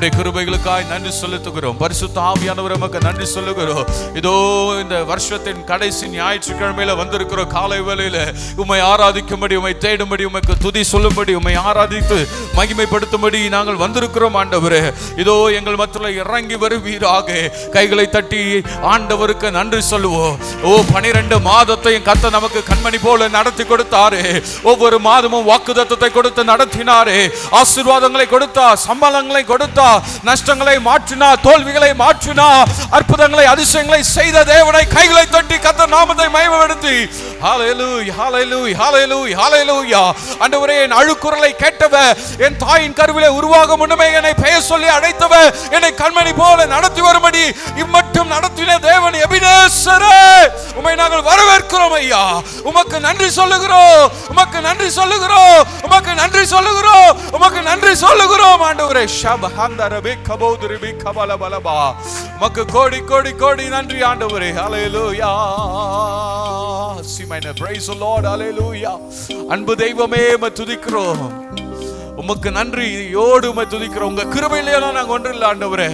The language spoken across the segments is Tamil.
உடைய கிருபைகளுக்காய் நன்றி செலுத்துகிறோம். பரிசுத்த ஆவியானவர் நமக்கு நன்றி சொல்லுகிறோம் இதோ இந்த வருஷத்தின் கடைசி ஞாயிற்றுக்கிழமையில வந்திருக்கிற காலை வேளையில உம்மை ஆராதிக்கும்படி உம்மை தேடும்படி உமக்கு துதி சொல்லும்படி உம்மை ஆராதித்து மகிமைப்படுத்தும்படி நாங்கள் வந்திருக்கிறோம் ஆண்டவரே. இதோ எங்கள் மத்தியில் இறங்கி வருவீராக. கைகளை தட்டி ஆண்டவருக்கு நன்றி சொல்லுவோம். ஓ பனிரெண்டு மாதத்தையும் கத்த நமக்கு கண்மணி போல நடத்தி கொடுத்தாரு. ஒவ்வொரு மாதமும் வாக்குதத்தத்தை கொடுத்து நடத்தினாரு. ஆசீர்வாதங்களை கொடுத்தா சம்பளங்களை கொடுத்தா நஷ்டங்களை மாற்றினா தோல்விகளை மாற்றினா அற்புதங்களை அதிசயங்களை செய்த தேவனை கைகளை தட்டி கத்த நாமத்தை மயமப்படுத்தி ஹalleluya என் அழுக்குரலை கேட்டவ என் தாயின் கருவிலே உருவாக முன்னமே என்னை பெயர் சொல்லி அழைத்தவ என்னை கண்மணி போல நடத்தி வரும்படி இம்மட்டும் நடத்தின தேவன் எபினேசரே. உம்மை ஐயா உமக்கு நன்றி சொல்லுகிறோம் உமக்கு நன்றி சொல்லுகிறோம் உமக்கு நன்றி சொல்லுகிறோம் உமக்கு நன்றி சொல்லுகிறோம் ஆண்டவரே. ஷப் ஹந்தரபி கபௌதுரிபி கபல பலபா. உமக்கு கோடி கோடி கோடி நன்றி ஆண்டவரே. ஹalleluya see my name. Praise the அன்பு தெய்வமே துதிக்கிறோம். உமக்கு நன்றி யோடு துதிக்கிறோம். உங்க கிருபையிலேயெல்லாம் நாங்கள் ஒன்றும் இல்லை ஆண்டவரே.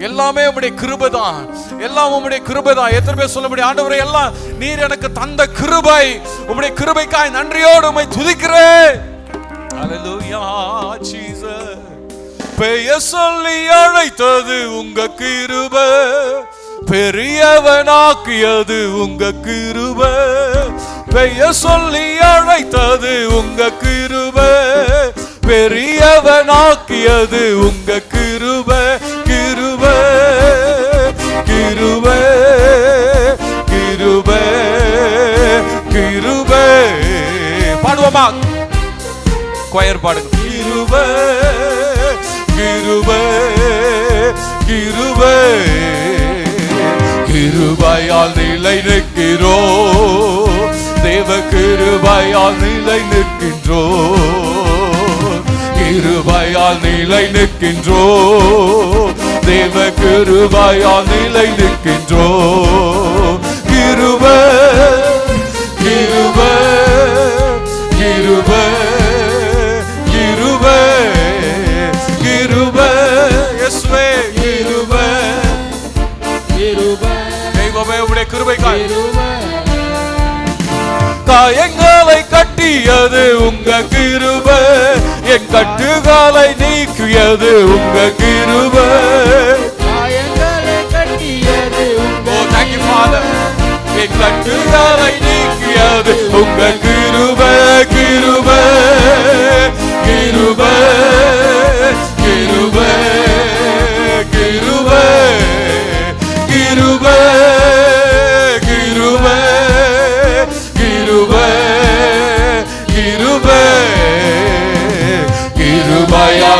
எல்லாமே உம்முடைய கிருபை தான் எல்லாம் உம்முடைய கிருபை தான் எத்தனை பேர் சொல்ல முடியும்? ஆண்டவரை எல்லாம் நீர் எனக்கு தந்த கிருபை. உம்முடைய கிருபைக்காய் நன்றியோடு உம்மை துதிக்கிறேன். Hallelujah, பெயர் சொல்லி அழைத்தது உங்க கிருப. பெரியவனாக்கியது உங்க கிருப. பெயர் சொல்லி அழைத்தது உங்க கிருப. பெரியவனாக்கியது உங்க கொயர் பாடுங்க. கிருப கிருப கிருப. கிருபையால் நிலை நிற்கிறோ தேவ கிருபையால் நிலை நிற்கின்றோ. கிருபையால் நிலை நிற்கின்றோ தேவ கிருபையால் நிலை நிற்கின்றோ. தெய்வமே உடைய கிருபைக்காய். காயங்களை கட்டியது உங்க கிருபை. என் கட்டுகாலை நீக்கியது உங்க கிருபை. thank you father. என் கட்டுகாலை நீக்கியது உங்க கிருபை கிருபை கிருபை.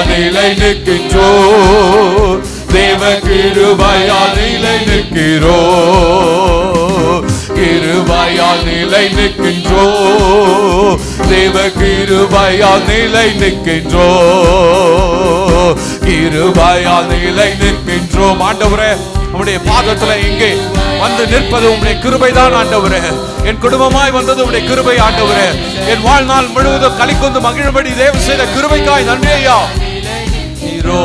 நிலை நிற்கின்றோ தேவ கிருபையா நிலை நிற்கிறோ கிருபையா நிலை நிற்கின்றோ தேவ கிருபையா நிலை நிற்கின்றோ கிருபையா நிலை நிற்கின்றோம். ஆண்டவரே உடைய பாதத்துல இங்கே வந்து நிற்பது உடைய கிருபை தான் ஆண்டவரே. என் குடும்பமாய் வந்தது உடைய கிருபை ஆண்டவரே. என் வாழ்நாள் முழுவதும் கலிக்கொண்டு மகிழும்படி தேவ செய்த கிருபைக்காய் நன்றி ஐயா நீரோ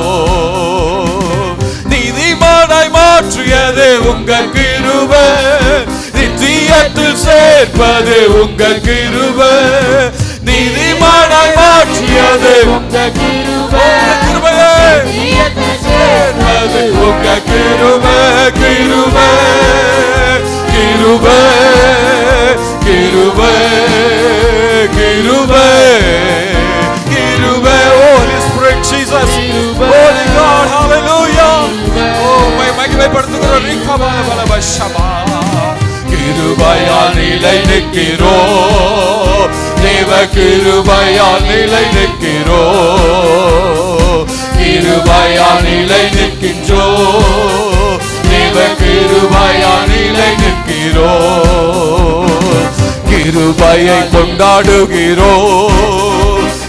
நீதிமானாய் மாற்றியது உங்க கிருபை. நித்தியத்தில் சேர்ப்பது உங்க கிருபை. நீதிமானாய் மாற்றியது உங்க கிருபையே. சேர்ப்பது உங்க கிருபை கிருபை கிருபை கிருபை கிருபை கிருபை. Holy Spirit Jesus Holy God Hallelujah. Oh my மகிமைப்படுத்துகிறோம் ரிக்கபால பல பஷபா கிருபையால் நிலை நிற்கிறோ தேவ கிருபையால் நிலை நிற்கிறோ கிருபையால் நிலை நிற்கின்றோ தேவ கிருபையால் நிலை நிற்கிறோ கிருபையை கொண்டாடுகிறோ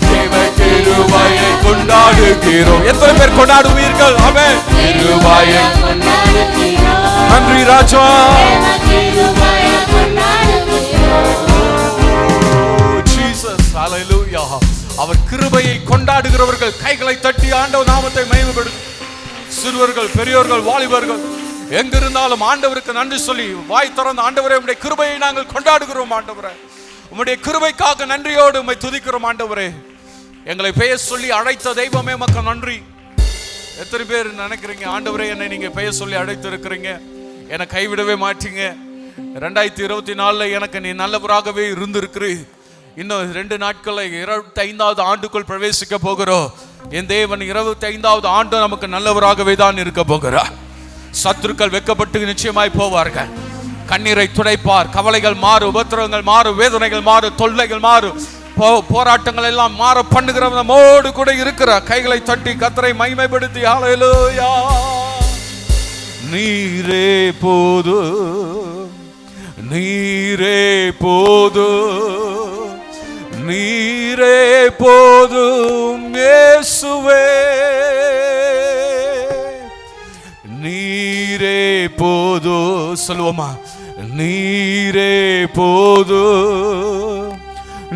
தேவ கிருபையை கொண்டாடுகிறோம். எத்தனை பேர் கொண்டாடுவீர்கள்? அவன் நன்றி ராஜா. Oh, அவர் கிருபையை கொண்டாடுகிறவர்கள் கைகளை தட்டி ஆண்டவ நாமத்தை மகிமைப்படுத்து. சிறுவர்கள் பெரியோர்கள் வாலிபர்கள் எங்கிருந்தாலும் ஆண்டவருக்கு நன்றி சொல்லி வாய் திறந்த ஆண்டவரே உடைய கிருபையை நாங்கள் கொண்டாடுகிறோம் ஆண்டவரே. உம்முடைய கிருபைக்காக நன்றியோடு உம்மை துதிக்கிறோம் ஆண்டவரே. எங்களை பெயர் சொல்லி அழைத்த தெய்வமே மக்கள் நன்றி. எத்தனை பேர் நினைக்கிறீங்க? ஆண்டவரே என்னை நீங்கள் பெயர் சொல்லி அழைத்து இருக்கிறீங்க என்னை கைவிடவே மாட்டீங்க. ரெண்டாயிரத்தி இருபத்தி நாலில் எனக்கு நீ நல்லவராகவே இருந்திருக்கிறீ. இன்னும் ரெண்டு நாட்களில் இருபத்தி ஐந்தாவது ஆண்டுக்குள் பிரவேசிக்க போகிறோம். என் தேவன் இருபத்தி ஐந்தாவது ஆண்டு நமக்கு நல்லவராகவே தான் இருக்க போகிறார். சத்துருக்கள் வெக்கப்பட்டு நிச்சயமாய் போவார்கள். கண்ணீரை துடைப்பார். கவலைகள் மாறு உபத்திரவங்கள் மாறு வேதனைகள் மாறு தொல்லைகள் மாறு போராட்டங்கள் எல்லாம் மாற பண்ணுகிற நம்மோடு கூட இருக்கிற கைகளை தட்டி கத்தரை மைமைப்படுத்தி ஆலையிலோயா நீரே போது நீரே போது நீரே போதும் இயேசுவே. நீரே போது சொல்லுவோமா? நீரே போது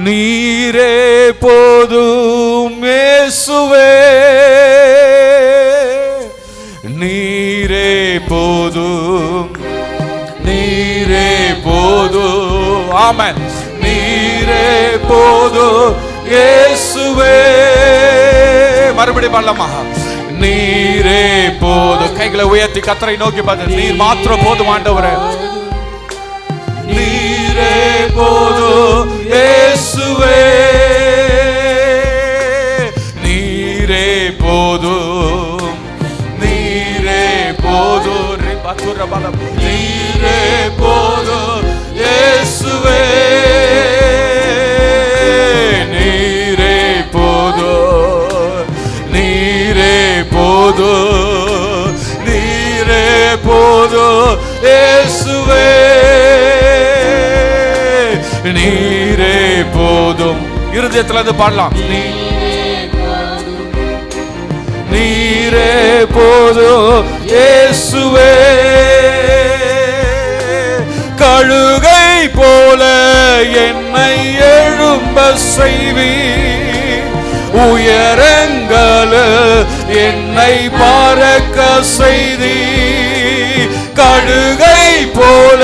நீரே போதும் இயேசுவே. நீரே போதும் நீரே போதும் ஆமன். நீரே போதும் இயேசுவே. மறுபடியும் பண்ணலாமா நீரே போதும். கைகளை உயர்த்தி கத்தரை நோக்கி பார்த்து நீர் மாத்திரம் போதும் ஆண்டவரே. போதும் இயேசுவே நீரே போதும் நீரே போதும். நீரே இருதயத்துல இருந்து பாடலாம். நீரே போதோ இயேசுவே. கழுகை போல என்னை எழும்ப செய்வி உயரங்கள என்னை பார்க்க செய்தி கழுகை போல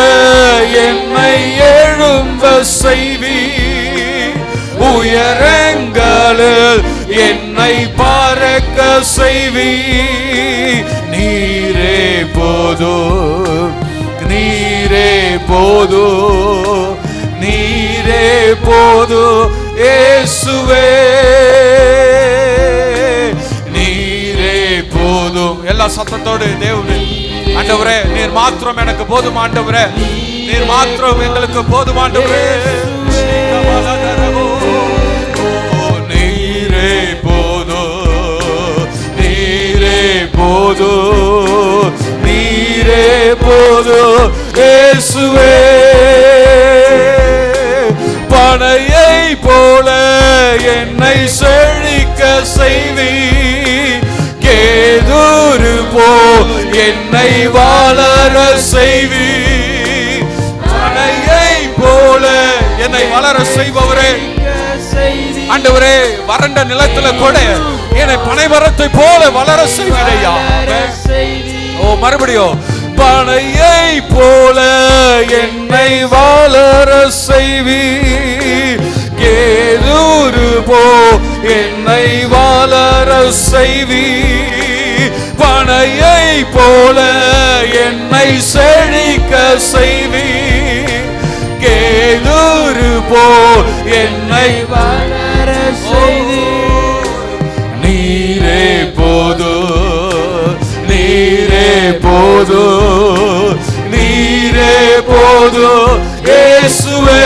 என்னை எழும்ப செய்தி உயரங்களில் என்னை பறக்க செய்வி. நீரே போதோ நீரே போதோ நீரே போதோ இயேசுவே நீரே போதும் எல்லா சத்தத்தோடு தேவனே ஆண்டவரே நீர் மாத்திரம் எனக்கு போதும் ஆண்டவரே. நீர் மாத்திரம் எங்களுக்கு போதும் ஆண்டவரே. போது நீரே போது இயேசுவே. பனையை போல என்னை செழிக்க செய்வி. கேதூரு போ என்னை வாழற செய்வி. பனையை போல என்னை வளர செய்பவரே. ஆண்டவரே வறண்ட நிலத்துல கூட என்னை பனைமரத்தை போல வளர செய்வதையா ஓ மறுபடியும் பனையை போல என்னை வளர செய்வி கேதூரு போ என்னை வளர செய்வி பனையை போல என்னை செழிக்க செய்வி கேதூரு போ என்னை வளர செய்தி. நீரே போது நீரே போது நீரே போது. இயேசுவே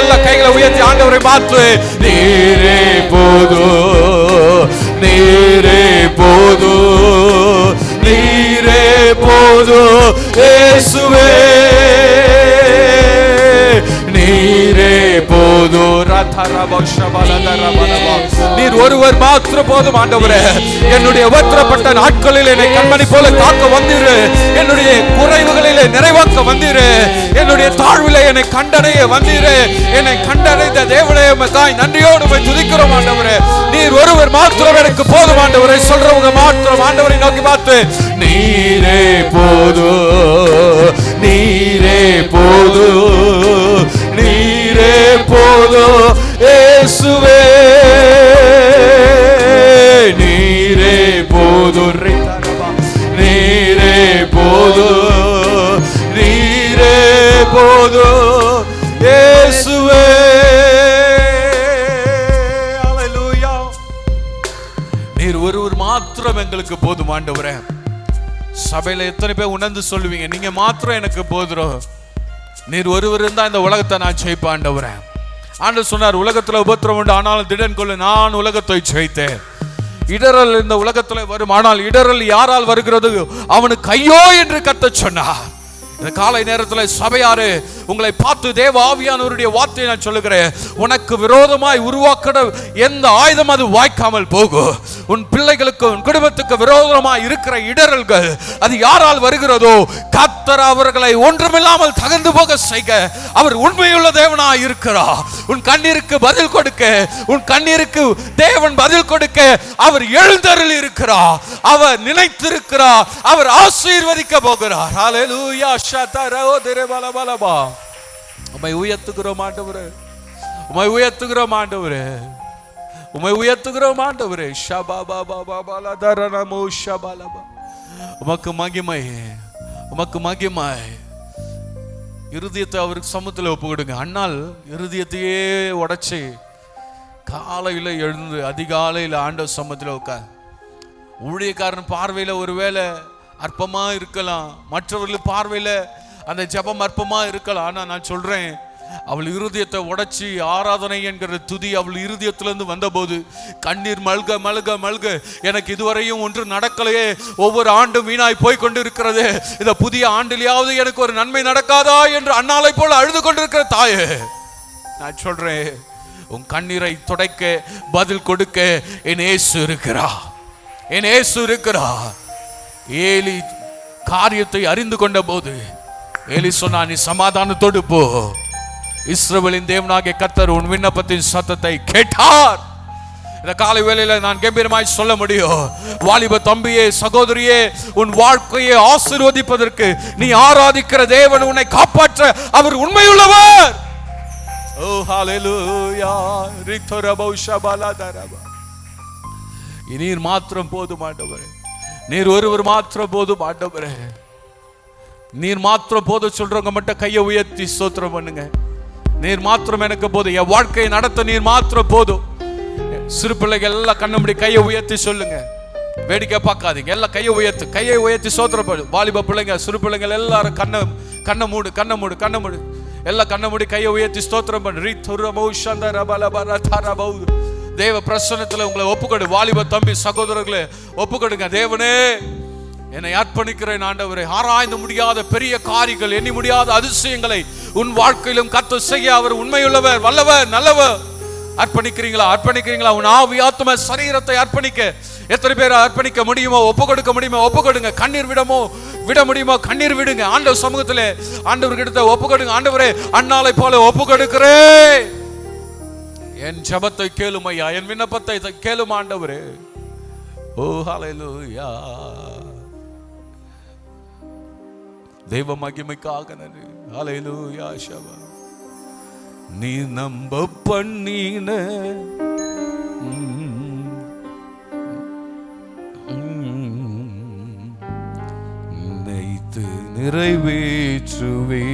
எல்லா கைகளை உயர்த்தி ஆண்டவரை பார்த்து நீரே போது நீரே போது நீரே போது. இயேசுவே நீரே போது. நீர் ஒருவர் மாத்திரம் போதும் ஆண்டவரே. என்னுடைய உபத்திரப்பட்ட நாட்களில் என்னை கண்மணி போல காக்க வந்தீரு. என்னுடைய குறைவுகளிலே நிறைவாக்க வந்தீரு. என்னுடைய தாழ்வில் என்னை கண்டடைய வந்தீரு. என்னை கண்டடைந்த தேவனே தாய் நன்றியோடு போய் துதிக்கிறோம் ஆண்டவரே. நீர் ஒருவர் மாத்திரம் எனக்கு போதும் ஆண்டவரே. சொல்றவங்க மாத்திரம் ஆண்டவரை நோக்கி பார்த்து நீரே போது நீரே போது நீரே போது ஏசுவே நீரே போது. நீரே போது. நீரே போது. இயேசுவே நீர் ஒருவர் மாத்திரம் எங்களுக்கு போதும் ஆண்டவரே. சபையில எத்தனை பேர் உணர்ந்து சொல்லுவீங்க நீங்க மாத்திரம் எனக்கு போதும். நீர் ஒருவர் இருந்தா இந்த உலகத்தை நான் ஜெயிப்பாண்டவரேன் ஆண்டு சொன்னார் உலகத்தில் உபத்திரம் உண்டு ஆனாலும் திடன் கொள்ளு நான் உலகத்தை ஜெயித்தேன். இடரல் இந்த உலகத்தில் வரும் ஆனால் இடரல் யாரால் வருகிறது? அவனுக்கு ஐயோ என்று கத்தச் சொன்னார். இந்த காலை நேரத்தில் சபையாரு உங்களை பார்த்து தேவ ஆவியானவருடைய வார்த்தையை நான் சொல்லுகிறேன். உனக்கு விரோதமாய் உருவாக்கிற எந்த ஆயுதம் அது வாய்க்காமல் போகும் உன் பிள்ளைகளுக்கு உன் குடும்பத்துக்கு விரோதமாய் இருக்கிற இடரல்கள் அது யாரால் வருகிறதோ கத்தர் அவர்களை ஒன்றுமில்லாமல் தகர்ந்து போக செய்க. அவர் உண்மையுள்ள தேவனாய் இருக்கிறார். உன் கண்ணீருக்கு பதில் கொடுக்க உன் கண்ணீருக்கு தேவன் பதில் கொடுக்க அவர் எழுந்தருள் இருக்கிறார். அவர் நினைத்திருக்கிறார். அவர் ஆசீர்வதிக்க போகிறார். ஹalleluya ஷதரோ திரபலபலபா உமை உயர்த்துகிறோம் ஆண்டவரே. உமை உயர்த்துகிறோம் ஆண்டவரே. உமை உயர்த்துகிறோம் ஆண்டவரே. ஷபாபா பாபா பாலா தரனமோ ஷபாலபா. உமக்கு மகிமை உமக்கு மகிமை. இருதயத்தை அவருக்கு சமூகத்தில் ஒப்பு கொடுங்க அண்ணால் இருதயத்தையே உடைச்சி காலையில் எழுந்து அதிகாலையில் ஆண்டவர் சமூகத்தில் உட்கார். ஊழியக்காரன் பார்வையில் ஒருவேளை அற்பமாக இருக்கலாம். மற்றவர்கள் பார்வையில் அந்த ஜபம் அற்பமா இருக்கலாம். ஆனால் நான் சொல்றேன் அவள் இருதயத்தை உடைச்சி ஆராதனை என்கிற துதி அவள் இருதயத்திலிருந்து வந்தபோது கண்ணீர் மல்க மல்க மல்க. எனக்கு இதுவரையும் ஒன்று நடக்கலையே. ஒவ்வொரு ஆண்டும் வீணாய் போய் கொண்டு இருக்கிறது இந்த புதிய ஆண்டிலேயாவது எனக்கு ஒரு நன்மை நடக்காதா என்று அண்ணாலை போல அழுது கொண்டிருக்கிற தாயே. நான் சொல்றேன் உன் கண்ணீரை துடைக்க பதில் கொடுக்க என் ஏசு இருக்கிறா என் ஏசு இருக்கிறா ஏலி காரியத்தை அறிந்து கொண்ட போது ஏலி சொன்னா நீ சமாதானத்தோடு போ. இஸ்ரவேலின் தேவனாகிய கத்தர் உன் விண்ணப்பத்தின் சத்தத்தை கேட்டார். இந்த காலை வேளையில நான் கம்பீரமாய் சொல்ல முடியும். வாலிப தம்பியே சகோதரியே உன் வாழ்க்கையை ஆசிர்வதிப்பதற்கு நீ ஆராதிக்கிற தேவன் உன்னை காப்பாற்ற அவர் உண்மையுள்ளவர். ஓ ஹalleluya. ரிக்தரபௌ ஷபலதரபா நீர் மாத்திரம் போதும் ஆண்டவரே நீர் ஒருவர் மாத்திரம் போதும் ஆண்டவரே நீர் மாத்திரம் போதும் சொல்றவங்க மட்டும் கையை உயர்த்தி சோத்திரம் பண்ணுங்க. நீர் மாத்திரம் எனக்கு போதும். என் வாழ்க்கையை நடத்த நீர் மாத்திரம் போதும். சிறு பிள்ளைகள் எல்லாம் கண்ணு முடி கையை உயர்த்தி சொல்லுங்க. வேடிக்கை பார்க்காதீங்க. எல்லாம் கையை உயர்த்து. கையை உயர்த்தி சோத்திரப்படு வாலிப பிள்ளைங்க சிறு பிள்ளைங்கள் எல்லாரும் கண்ணை கண்ணை மூடு கண்ணை மூடு கண்ணை மூடு. எல்லாம் கண்ணை மூடி கையை உயர்த்தி ஸ்தோத்திரம் பண்ணு. ரீ துரமௌ சந்தர பலபர தேவ பிரசனத்தில் உங்களை ஒப்புக்கொடு. வாலிப தம்பி சகோதரர்களை ஒப்புக்கொடுங்க. தேவனே என்னை அர்ப்பணிக்கிறேன் ஆண்டவரே. ஆராய்ந்து முடியாத பெரிய காரியங்கள் எண்ணி முடியாத அதிசயங்களை உன் வாழ்க்கையிலும் கத்து செய்ய அவர் உண்மையுள்ளவர் வல்லவர் நல்லவர். அர்ப்பணிக்கிறீங்களா? அர்ப்பணிக்கிறீங்களா? உன் ஆவி ஆத்ம சரீரத்தை அர்ப்பணிக்க. எத்தனை பேரை அர்ப்பணிக்க முடியுமோ ஒப்பு கொடுக்க முடியுமோ ஒப்பு கொடுங்க கண்ணீர் விடமோ விட முடியுமோ கண்ணீர் விடுங்க. ஆண்டவர் சமூகத்தில் ஆண்டவர்கிட்ட ஒப்பு கொடுங்க ஆண்டவரே அண்ணாலை போல ஒப்பு கொடுக்கிறேன் என் ஜபத்தை கேளும் ஐயா என் விண்ணப்பத்தை கேளும் ஆண்டவரே. ஓ ஹalleluya. தெய்வ மகிமைக்காக நன்றி. ஹalleluya ஷபா நீ நம்ப பண்ணின நினைத்து நிறைவேற்றுவே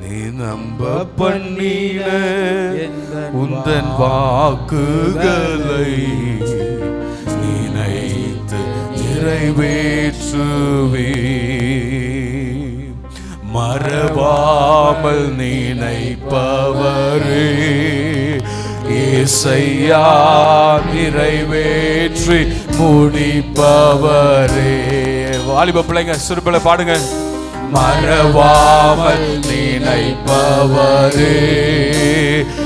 நீ நம்ப பண்ணின உந்தன் வாக்குகளை நிறைவேற்றுவே மறவாமல் நினைப்பவரே இசையா நிறைவேற்றி முடிப்பவரே. வாலிப பிள்ளைங்க சிறுபிள்ளை பாடுங்க. மறவாமல் நினைப்பவரே.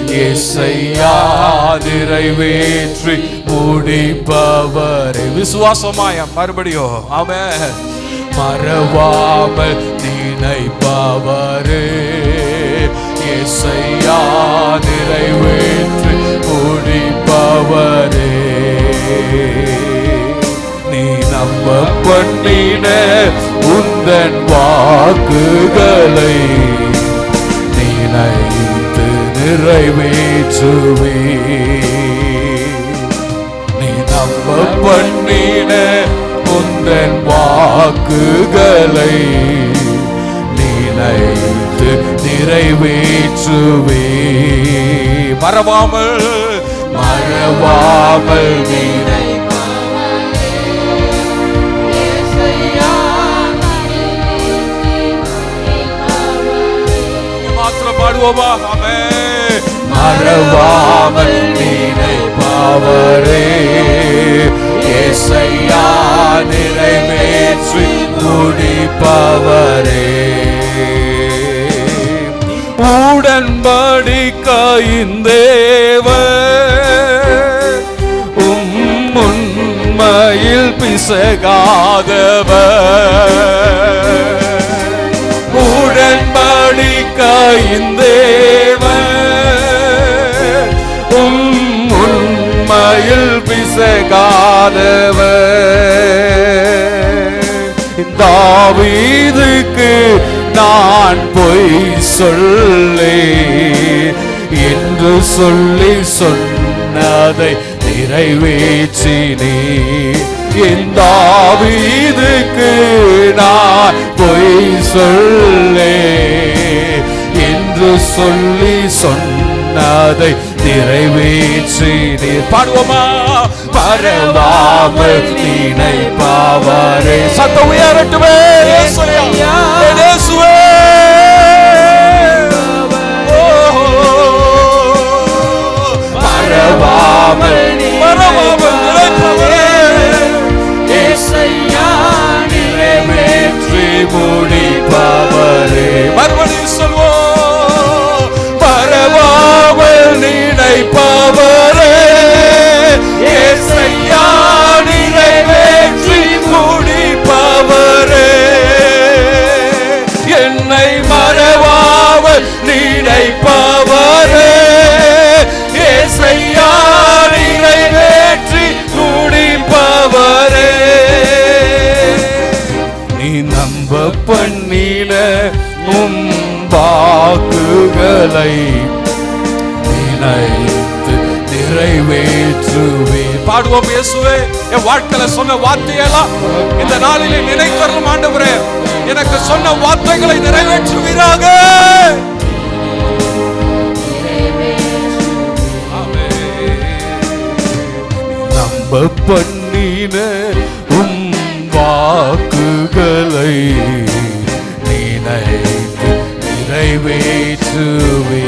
ஏசையா நிறைவேற்றி முடிப்பவரே. விசுவாசமாய மறுபடியும் ஆமென். மறவாமல் நினைப்பவரே. ஏசையா நிறைவேற்றி முடிப்பவரே. நீ நம்ம பண்ணின உந்தன் வாக்குகளை நினை நிறைவேற்றுவே. நீ நம்ப பண்ணின உந்தன் வாக்குகளை நினைத்து நிறைவேற்றுவே. மறவாமல் மறவாமல் நீனை மாத்திரம் பாடுவோமா? ஆமே மறவாமல் நினைப்பவரே. ஏசையா நிறைவேற்றி முடிப்பவரே உடன்படிக்கையின் தேவன் உம் உண்மையில் பிசகாதவர். உடன்படிக்கையின் தேவன் உண்மையில் பிசகாதவர் தாவீதுக்கு நான் பொய் சொல்லி. என்று சொல்லி சொன்னதை நிறைவேற்றினே. என் நான் பொய் சொல்லே. என்று சொல்லி சொன்னதை நிறைவேற்றினே பாடுவோமா? பரவாமல் நினைப்பாவரே. சத்த உயரட்டுமே. இயேசுவே. மறவாமல் மறவாமல் நினைப்பவரே. நிறைவேற்றி முடிப்பவரே. மறுபடியும் நம்ப உம் வாக்குகளை நினைத்து நிறைவேற்றுவே பாடுவோம் இயேசுவே என் வாழ்க்கையில சொன்ன வார்த்தையெல்லாம் இந்த நாளிலே நினைத்தரலும் ஆண்டவரே. எனக்கு சொன்ன வார்த்தைகளை நிறைவேற்றுவீராக. நம்ப பண்ணின வாக்குகளை நினைத்து நிறைவேற்றுவே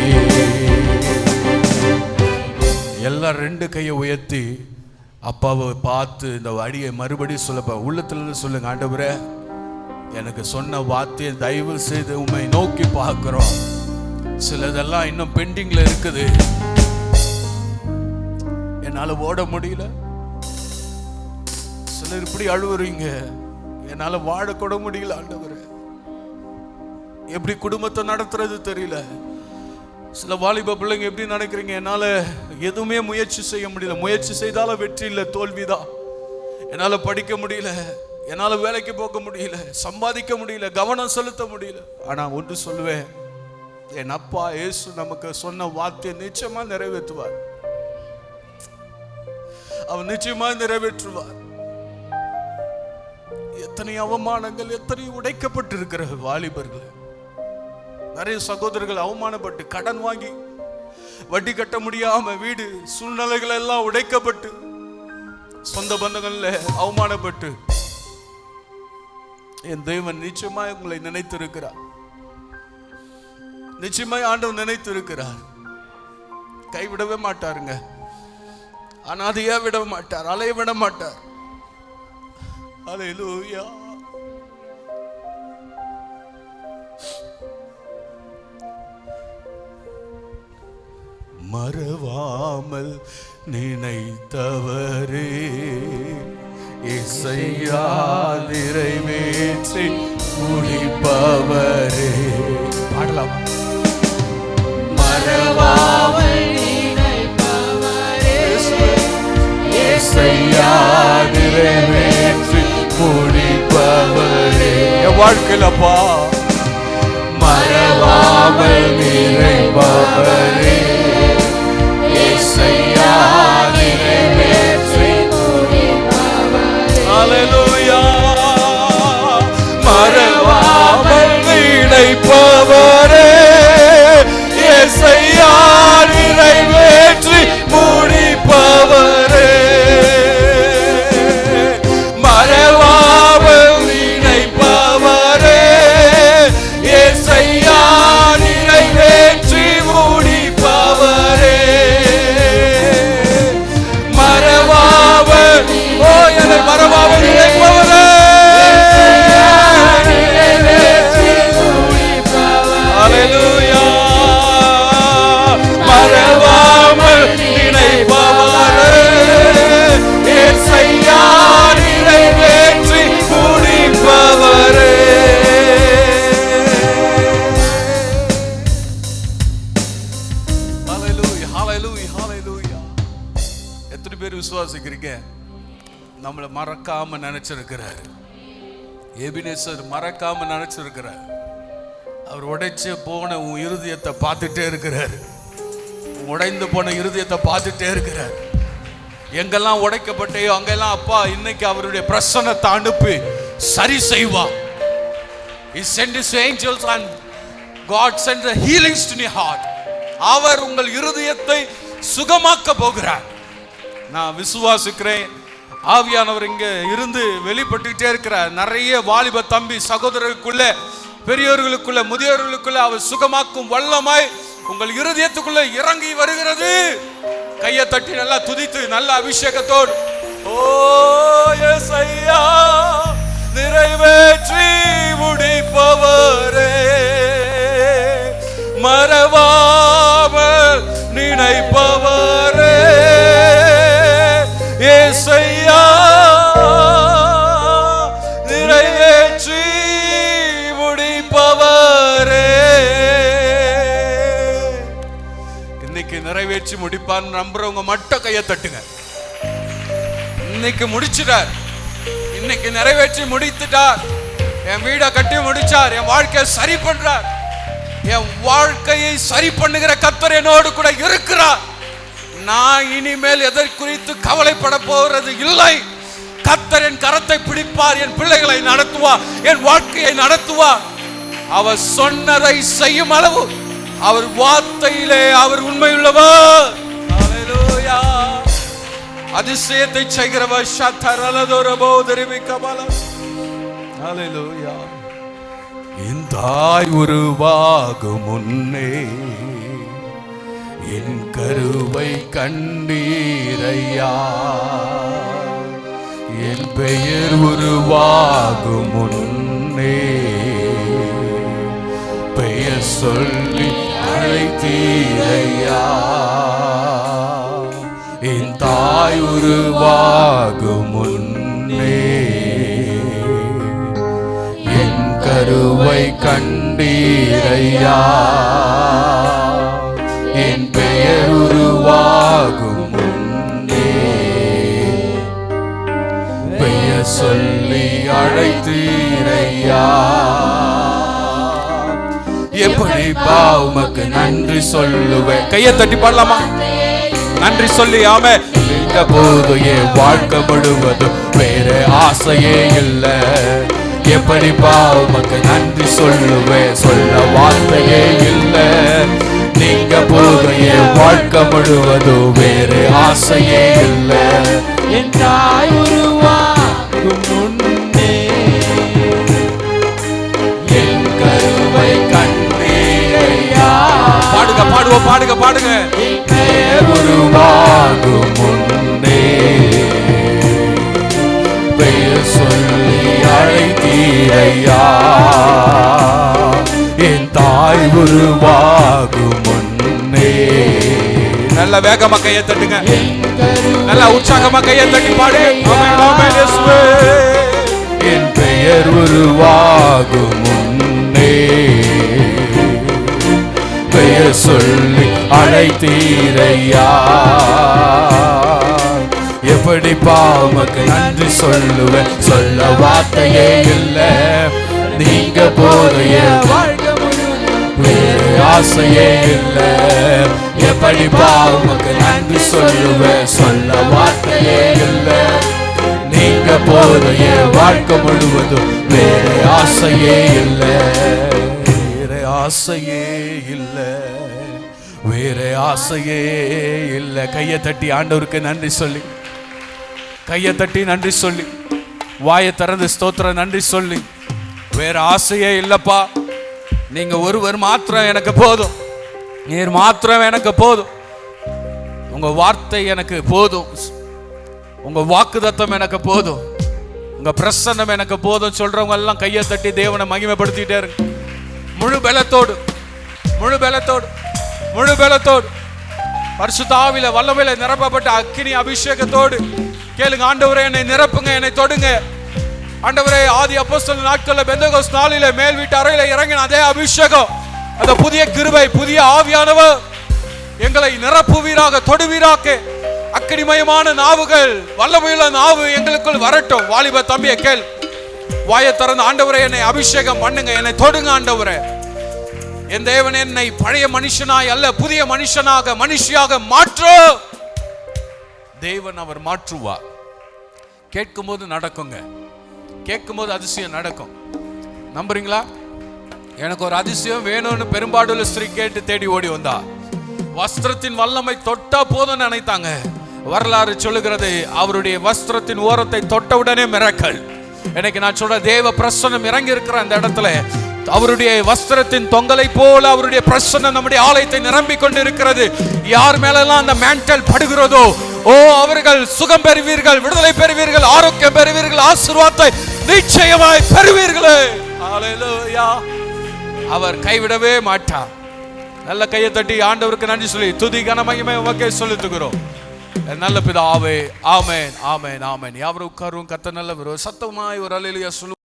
எல்லாம் ரெண்டு கையை உயர்த்தி அப்பாவை பார்த்து இந்த அடியை மறுபடியும் சொல்லப்ப உள்ளத்துலேருந்து சொல்லுங்க ஆண்டவரே எனக்கு சொன்ன வார்த்தையை தயவு செய்து உண்மை நோக்கி பார்க்குறோம். சிலதெல்லாம் இன்னும் பெண்டிங்கில் இருக்குது. என்னால் ஓட முடியல. சிலர் இப்படி அழுவுறீங்க. என்னால வாழக்கூட முடியல ஆண்டவர். எப்படி குடும்பத்தை நடத்துறது தெரியல. சில வாலிப பிள்ளைங்க எப்படி நினைக்கிறீங்க? என்னால எதுவுமே முயற்சி செய்ய முடியல. முயற்சி செய்தாலும் வெற்றி இல்லை தோல்விதான். என்னால படிக்க முடியல. என்னால வேலைக்கு போக முடியல. சம்பாதிக்க முடியல. கவனம் செலுத்த முடியல. ஆனா ஒன்று சொல்லுவேன். என் அப்பா ஏசு நமக்கு சொன்ன வார்த்தையை நிச்சயமா நிறைவேற்றுவார். அவர் நிச்சயமா நிறைவேற்றுவார். எத்தனை அவமானங்கள் எத்தனை உடைக்கப்பட்டிருக்கிற வாலிபர்கள். நிறைய சகோதரர்கள் அவமானப்பட்டு கடன் வாங்கி வட்டி கட்ட முடியாம வீடு சூழ்நிலைகள் எல்லாம் உடைக்கப்பட்டு சொந்த பந்தங்கள்ல அவமானப்பட்டு என் தெய்வன் நிச்சயமாய் உங்களை நினைத்திருக்கிறார். நிச்சயமாய் ஆண்டவர் நினைத்திருக்கிறார். கைவிடவே மாட்டாருங்க. அனாதையா விட மாட்டார். அலைய விட மாட்டார். அலையிலூயா மறவாமல் நினைத்தவரே இசையா நிறைவேற்றி முடிப்பவரே பாடலாம். மறவாமல் நினைப்பவரே இசையா நிறைவே என் வாழ்க்கையிலப்பா மறவாமல் நிறைப்பவரே இசையா நிறைவேற்றி Hallelujah. மறவாமல் நினைப்பவரே நினைச்சிருக்கிறார். எபினேசர் மறக்காம நினைச்சிருக்கிறார். அவர் உடைச்சு போன உன் இருதயத்தை பார்த்துட்டே இருக்கிறார். உன் உடைந்து போன இருதயத்தை பார்த்துட்டே இருக்கிறார். எங்கெல்லாம் உடைக்கப்பட்டேயோ அங்கெல்லாம் அப்பா இன்னைக்கு அவருடைய பிரசன்னத்தை அனுப்பி சரி செய்வா. Is sent his angels and God sent healings to to அவர் உங்கள் இருதயத்தை சுகமாக்க போகிறார். நான் விசுவாசிக்கிறேன். ஆவியானவர் இங்க இருந்து வெளிப்பட்டுக்கிட்டே இருக்கிறார். நிறைய வாலிப தம்பி சகோதரருக்குள்ள பெரியோர்களுக்குள்ள முதியோர்களுக்குள்ள அவர் சுகமாக்கும் வல்லமாய் உங்கள் இருதயத்துக்குள்ள இறங்கி வருகிறது. கையை தட்டி நல்லா துதித்து நல்ல அபிஷேகத்தோடு ஓ ஐயா நிறைவேற்றி முடிப்பவரே மறவாமல் நினைப்பவரே ஏசை நிறைவேற்றி முடிப்பான்னு நம்புறவங்க மட்டும் கையை தட்டுங்க. இன்னைக்கு முடிச்சிட்டார். இன்னைக்கு நிறைவேற்றி முடித்துட்டார். என் வீடை கட்டி முடிச்சார். என் வாழ்க்கையை சரி பண்றார். என் வாழ்க்கையை சரி பண்ணுகிற கத்தர் என்னோடு கூட இருக்கிறார். நான் இனிமேல் எதை குறித்து கவலைப்பட போகிறது இல்லை. கத்தர் என் கரத்தை பிடிப்பார் என் பிள்ளைகளை நடத்துவார் என் வாழ்க்கையை நடத்துவார். அவர் சொன்னதை செய்யும் அளவு அவர் வார்த்தையிலே அவர் உண்மையுள்ளவர். அதிசயத்தை செய்கிறவர் சத்தரலதொரபோ தெரிவிக்கபல Hallelujah. என் தாய் உருவாகும் முன்னே என் கருவை கண்டீரையா என் பெயர் உருவாகும் முன்னே பெயர் சொல்லி அழைத்தீரையா என் தாய் உருவாகும் முன்னே என் கருவை கண்டீரையா? என் பெயர் உருவாகும் முன்னே பெயர் சொல்லி அழைத்தீரையா? எப்படி உமக்கு நன்றி சொல்லுவேன் கையை தட்டி பாடலாமா? நன்றி சொல்லி ஆமே. இந்த போது என் வாழ்க்கை முழுவதும் வேற ஆசையே இல்ல. எப்படி உமக்கு நன்றி சொல்லுவேன் சொல்ல வார்த்தையே இல்ல. நீங்க போது என் வாழ்க்கை முழுவதும் வேற ஆசையே இல்ல. என் தாய் பாடுங்க பாடுவோம் பாடுங்க பாடுங்க. உருவாகும் முன்னே பெயர் சொல்லி அழைத்தீரையா. என் தாய் உருவாகும் முன்னே நல்ல வேகமா கையை தட்டுங்க. நல்ல உற்சாகமா கையை தட்டி பாடு. என் பெயர் உருவாகும் முன்னே பெயர் சொல்லி அழைத்தீரையா? எப்படி பாமக்கு நன்றி சொல்லுவேன்? சொல்ல வார்த்தையே இல்லை. நீங்க போதைய வேறு ஆசையே இல்லை. எப்படி பாவமுக்கு நன்றி சொல்லுவேன்? சொல்ல வார்த்தையே இல்லை. நீங்க போதைய வாழ்க்கை முழுவதும் வேறு ஆசையே இல்லை. வேறு ஆசையே இல்லை. வேற ஆசையே இல்லை. கையை தட்டி ஆண்டவருக்கு நன்றி சொல்லி. கையை தட்டி நன்றி சொல்லி. வாயை திறந்து ஸ்தோத்திர நன்றி சொல்லி. வேற ஆசையே இல்லைப்பா. நீங்க ஒருவர் மாத்திரம் எனக்கு போதும். நீர் மாத்திரம் எனக்கு போதும். உங்க வார்த்தை எனக்கு போதும். உங்க வாக்குதத்தம் எனக்கு போதும். உங்க பிரசன்னம் எனக்கு போதும் சொல்றவங்க எல்லாம் கையை தட்டி தேவனை மகிமைப்படுத்திட்டே இருக்கு முழு பலத்தோடு. முழு பலத்தோடு. முழு பலத்தோடு பரிசுத்தாவில வல்லமையில நிரப்பப்பட்ட அக்கினி அபிஷேகத்தோடு. கேளுங்க ஆண்டவரே என்னை நிரப்புங்க என்னை தொடுங்க. ஆண்டவரே ஆதி அப்போஸ்தல நாட்கள்ல பெந்தகோஸ் நாளில மேல் வீட்டு அறையில இறங்கின அதே அபிஷேகம். அந்த புதிய கிருபை புதிய ஆவியானவர் எங்களை நிரப்புவீராக தொடுவீராக. அக்கினிமயமான நாவுகள் வல்லமையுள்ள நாவு எங்களுக்குள் வரட்டும். வாலிப தம்பிய கேள். வாயை திறந்து ஆண்டவரை என்னை அபிஷேகம் பண்ணுங்க என்னை தொடுங்க ஆண்டவரை. என் தேவன் என்னை பழைய மனுஷனாய் அல்ல புதிய மனுஷனாக மனுஷியாக மாற்று. தேவன் அவர் மாற்றுவார். கேட்கும்போது நடக்குங்க. கேட்கும்போது அதிசயம் நடக்கும். நம்புறீங்களா? எனக்கு ஒரு அதிசயம் வேணும்னு பெரும்பாடுள்ள ஸ்திரீ கேட்டு தேடி ஓடி வந்தா. வஸ்திரத்தின் வல்லமை தொட்டா போதும் நினைத்தாங்க. வரலாறு சொல்லுகிறது அவருடைய வஸ்திரத்தின் ஓரத்தை தொட்டவுடனே மிரக்கல். எனக்கு நான் சொல்ற தேவ பிரசன்னம் இறங்கி இருக்கிற அந்த இடத்துல அவருடைய வஸ்திரத்தின் தொங்கலை போல அவருடைய பிரசன்னம் நம்முடைய ஆலயத்தை நிரம்பி கொண்டு இருக்கிறது யார் மேலெல்லாம் அந்த மேண்டல் படுகிறதோ ஓ அவர்கள் சுகம் பெறுவீர்கள் விடுதலை பெறுவீர்கள் ஆரோக்கியம் பெறுவீர்கள் ஆசீர்வாதத்தை நிச்சயமாய் பெறுவீர்களே. அவர் கைவிடவே மாட்டார். நல்ல கையை தட்டி ஆண்டவருக்கு நன்றி சொல்லி துதி கனமகிமை உமக்கே செலுத்துகிறோம் நல்ல பிதாவே ஆமென் ஆமென் ஆமென். யாவரும் உட்காரும் கத்த நல்லவர். சத்தமாய் ஒரு அலையிலேயே சொல்லு